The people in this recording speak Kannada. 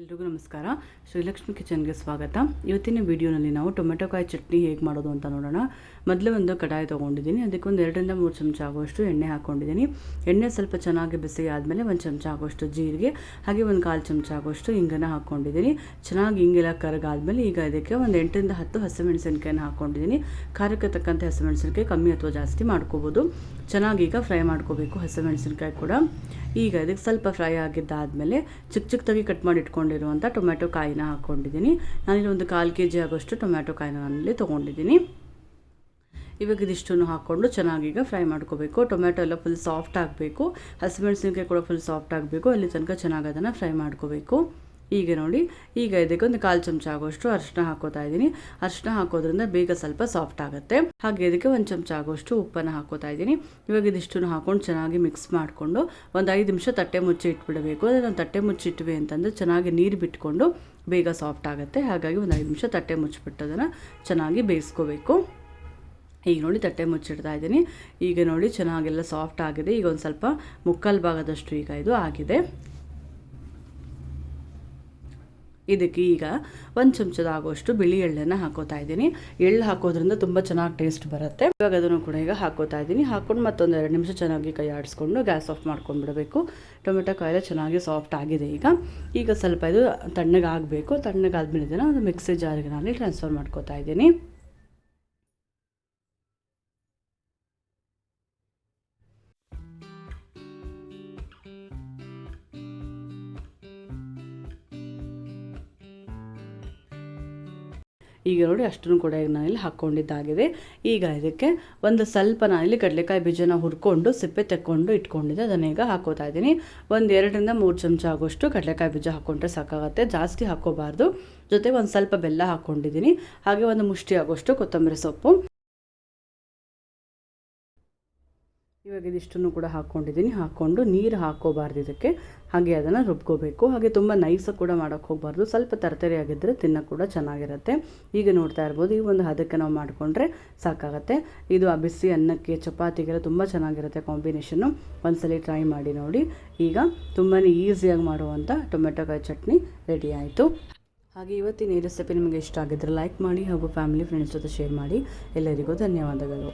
ಎಲ್ರಿಗೂ ನಮಸ್ಕಾರ. ಶ್ರೀಲಕ್ಷ್ಮಿ ಕಿಚನ್ಗೆ ಸ್ವಾಗತ. ಇವತ್ತಿನ ವಿಡಿಯೋನಲ್ಲಿ ನಾವು ಟೊಮೆಟೊ ಕಾಯಿ ಚಟ್ನಿ ಹೇಗೆ ಮಾಡೋದು ಅಂತ ನೋಡೋಣ. ಮೊದಲೇ ಒಂದು ಕಡಾಯಿ ತೊಗೊಂಡಿದ್ದೀನಿ. ಅದಕ್ಕೆ ಒಂದು ಎರಡರಿಂದ ಮೂರು ಚಮಚ ಆಗುವಷ್ಟು ಎಣ್ಣೆ ಹಾಕ್ಕೊಂಡಿದ್ದೀನಿ ಎಣ್ಣೆ ಸ್ವಲ್ಪ ಚೆನ್ನಾಗಿ ಬಿಸಿ ಆದಮೇಲೆ ಒಂದು ಚಮಚ ಆಗುವಷ್ಟು ಜೀರಿಗೆ, ಹಾಗೆ ಒಂದು ಕಾಲು ಚಮಚ ಆಗುವಷ್ಟು ಹಿಂಗನ್ನು ಹಾಕ್ಕೊಂಡಿದ್ದೀನಿ ಚೆನ್ನಾಗಿ ಹಿಂಗೆಲ್ಲ ಕರಗಾದ್ಮೇಲೆ ಈಗ ಇದಕ್ಕೆ ಒಂದು ಎಂಟರಿಂದ ಹತ್ತು ಹಸಿಮೆಣಸಿನ್ಕಾಯನ್ನು ಹಾಕ್ಕೊಂಡಿದ್ದೀನಿ ಖಾರಕ್ಕೆ ತಕ್ಕಂತೆ ಹಸಿಮೆಣಸಿನ್ಕಾಯಿ ಕಮ್ಮಿ ಅಥವಾ ಜಾಸ್ತಿ ಮಾಡ್ಕೋಬೋದು. ಚೆನ್ನಾಗಿ ಈಗ ಫ್ರೈ ಮಾಡ್ಕೋಬೇಕು ಹಸಿಮೆಣಸಿನ್ಕಾಯಿ ಕೂಡ. ಈಗ ಇದಕ್ಕೆ ಸ್ವಲ್ಪ ಫ್ರೈ ಆಗಿದ್ದಾದಮೇಲೆ ಚಿಕ್ಕ ಚಿಕ್ಕದಾಗಿ ಕಟ್ ಮಾಡಿ ಇಟ್ಕೊಂಡಿರುವಂಥ ಟೊಮ್ಯಾಟೊ ಕಾಯಿನ ಹಾಕ್ಕೊಂಡಿದ್ದೀನಿ ನಾನಿಲ್ಲಿ ಒಂದು ಕಾಲು ಕೆ ಜಿ ಆಗೋಷ್ಟು ಟೊಮ್ಯಾಟೊ ಕಾಯಿನ ನಾನಿಲ್ಲಿ ತೊಗೊಂಡಿದ್ದೀನಿ. ಇವಾಗ ಇದಿಷ್ಟನ್ನು ಹಾಕ್ಕೊಂಡು ಚೆನ್ನಾಗಿ ಈಗ ಫ್ರೈ ಮಾಡ್ಕೋಬೇಕು. ಟೊಮ್ಯಾಟೊ ಎಲ್ಲ ಫುಲ್ ಸಾಫ್ಟ್ ಆಗಬೇಕು. ಹಸಿಮೆಣಸಿನ್ಕಾಯಿ ಕೂಡ ಫುಲ್ ಸಾಫ್ಟ್ ಆಗಬೇಕು. ಅಲ್ಲಿ ತನಕ ಚೆನ್ನಾಗಿ ಅದನ್ನು ಫ್ರೈ ಮಾಡ್ಕೋಬೇಕು. ಈಗ ನೋಡಿ, ಈಗ ಇದಕ್ಕೆ ಒಂದು ಕಾಲು ಚಮಚ ಆಗೋಷ್ಟು ಅರಿಶಿನ ಹಾಕೋತಾ ಇದ್ದೀನಿ. ಅರಿಶಿನ ಹಾಕೋದ್ರಿಂದ ಬೇಗ ಸ್ವಲ್ಪ ಸಾಫ್ಟ್ ಆಗುತ್ತೆ. ಹಾಗೆ ಇದಕ್ಕೆ ಒಂದು ಚಮಚ ಆಗೋಷ್ಟು ಉಪ್ಪನ್ನು ಹಾಕೋತಾ ಇದ್ದೀನಿ. ಇವಾಗ ಇದಿಷ್ಟನ್ನು ಹಾಕೊಂಡು ಚೆನ್ನಾಗಿ ಮಿಕ್ಸ್ ಮಾಡಿಕೊಂಡು ಒಂದು ಐದು ನಿಮಿಷ ತಟ್ಟೆ ಮುಚ್ಚಿ ಇಟ್ಬಿಡಬೇಕು. ಅದೇ ನಾವು ತಟ್ಟೆ ಮುಚ್ಚಿಟ್ವಿ ಅಂತಂದರೆ ಚೆನ್ನಾಗಿ ನೀರು ಬಿಟ್ಕೊಂಡು ಬೇಗ ಸಾಫ್ಟ್ ಆಗುತ್ತೆ. ಹಾಗಾಗಿ ಒಂದು ಐದು ನಿಮಿಷ ತಟ್ಟೆ ಮುಚ್ಚಿಬಿಟ್ಟು ಅದನ್ನು ಚೆನ್ನಾಗಿ ಬೇಯಿಸ್ಕೋಬೇಕು. ಈಗ ನೋಡಿ ತಟ್ಟೆ ಮುಚ್ಚಿಡ್ತಾ ಇದ್ದೀನಿ. ಈಗ ನೋಡಿ ಚೆನ್ನಾಗೆಲ್ಲ ಸಾಫ್ಟ್ ಆಗಿದೆ. ಈಗ ಒಂದು ಸ್ವಲ್ಪ ಮುಕ್ಕಾಲು ಭಾಗದಷ್ಟು ಈಗ ಇದು ಆಗಿದೆ. ಇದಕ್ಕೆ ಈಗ ಒಂದು ಚಮಚದ ಆಗೋಷ್ಟು ಬಿಳಿ ಎಳ್ಳನ್ನು ಹಾಕೋತಾ ಇದ್ದೀನಿ. ಎಳ್ಳು ಹಾಕೋದ್ರಿಂದ ತುಂಬ ಚೆನ್ನಾಗಿ ಟೇಸ್ಟ್ ಬರುತ್ತೆ. ಇವಾಗ ಅದನ್ನು ಕೂಡ ಈಗ ಹಾಕೋತಾ ಇದ್ದೀನಿ. ಹಾಕೊಂಡು ಮತ್ತೊಂದು ಎರಡು ನಿಮಿಷ ಚೆನ್ನಾಗಿ ಕೈ ಆಡಿಸ್ಕೊಂಡು ಗ್ಯಾಸ್ ಆಫ್ ಮಾಡ್ಕೊಂಡ್ಬಿಡಬೇಕು. ಟೊಮೆಟೊ ಕಾಯಿಲೆ ಚೆನ್ನಾಗಿ ಸಾಫ್ಟ್ ಆಗಿದೆ ಈಗ. ಈಗ ಸ್ವಲ್ಪ ಇದು ತಣ್ಣಗಾಗಬೇಕು. ತಣ್ಣಗಾದ್ಮೇಲೆ ಇದನ್ನು ಒಂದು ಮಿಕ್ಸಿ ಜಾರಿಗೆ ನಾನು ಟ್ರಾನ್ಸ್ಫರ್ ಮಾಡ್ಕೋತಾ ಇದ್ದೀನಿ. ಈಗ ನೋಡಿ ಅಷ್ಟನ್ನು ಕೂಡ ಈಗ ನಾನಿಲ್ಲಿ ಹಾಕ್ಕೊಂಡಿದ್ದಾಗಿದೆ. ಈಗ ಇದಕ್ಕೆ ಒಂದು ಸ್ವಲ್ಪ ನಾನಿಲ್ಲಿ ಕಡಲೆಕಾಯಿ ಬೀಜನ ಹುರ್ಕೊಂಡು ಸಿಪ್ಪೆ ತೆಕ್ಕೊಂಡು ಇಟ್ಕೊಂಡಿದ್ದೆ. ಅದನ್ನ ಈಗ ಹಾಕೋತಾ ಇದ್ದೀನಿ. ಒಂದು ಎರಡರಿಂದ ಮೂರು ಚಮಚ ಆಗೋಷ್ಟು ಕಡಲೆಕಾಯಿ ಬೀಜ ಹಾಕ್ಕೊಂಡ್ರೆ ಸಾಕಾಗುತ್ತೆ. ಜಾಸ್ತಿ ಹಾಕ್ಕೋಬಾರ್ದು ಜೊತೆ ಒಂದು ಸ್ವಲ್ಪ ಬೆಲ್ಲ ಹಾಕ್ಕೊಂಡಿದ್ದೀನಿ ಹಾಗೆ ಒಂದು ಮುಷ್ಟಿ ಆಗೋಷ್ಟು ಕೊತ್ತಂಬರಿ ಸೊಪ್ಪು. ಇವಾಗ ಇದಿಷ್ಟನ್ನು ಕೂಡ ಹಾಕ್ಕೊಂಡಿದ್ದೀನಿ. ಹಾಕ್ಕೊಂಡು ನೀರು ಹಾಕ್ಕೋಬಾರ್ದು ಇದಕ್ಕೆ. ಹಾಗೆ ಅದನ್ನು ರುಬ್ಕೋಬೇಕು. ಹಾಗೆ ತುಂಬ ನೈಸಾಗಿ ಕೂಡ ಮಾಡೋಕ್ಕೆ ಹೋಗಬಾರ್ದು. ಸ್ವಲ್ಪ ತರತರಿ ಆಗಿದ್ದರೆ ತಿನ್ನೋಕೆ ಕೂಡ ಚೆನ್ನಾಗಿರುತ್ತೆ. ಈಗ ನೋಡ್ತಾ ಇರ್ಬೋದು, ಈ ಒಂದು ಹದಕ್ಕೆ ನಾವು ಮಾಡಿಕೊಂಡ್ರೆ ಸಾಕಾಗತ್ತೆ. ಇದು ಆ ಬಿಸಿ ಅನ್ನಕ್ಕೆ, ಚಪಾತಿಗೆಲ್ಲ ತುಂಬ ಚೆನ್ನಾಗಿರುತ್ತೆ ಕಾಂಬಿನೇಷನ್ನು. ಒಂದ್ಸಲಿ ಟ್ರೈ ಮಾಡಿ ನೋಡಿ. ಈಗ ತುಂಬಾ ಈಸಿಯಾಗಿ ಮಾಡುವಂಥ ಟೊಮೆಟೊ ಕಾಯಿ ಚಟ್ನಿ ರೆಡಿ ಆಯಿತು. ಹಾಗೆ ಇವತ್ತಿನ ಈ ರೆಸಿಪಿ ನಿಮಗೆ ಇಷ್ಟ ಆಗಿದ್ದರೆ ಲೈಕ್ ಮಾಡಿ ಹಾಗೂ ಫ್ಯಾಮಿಲಿ ಫ್ರೆಂಡ್ಸ್ ಜೊತೆ ಶೇರ್ ಮಾಡಿ. ಎಲ್ಲರಿಗೂ ಧನ್ಯವಾದಗಳು.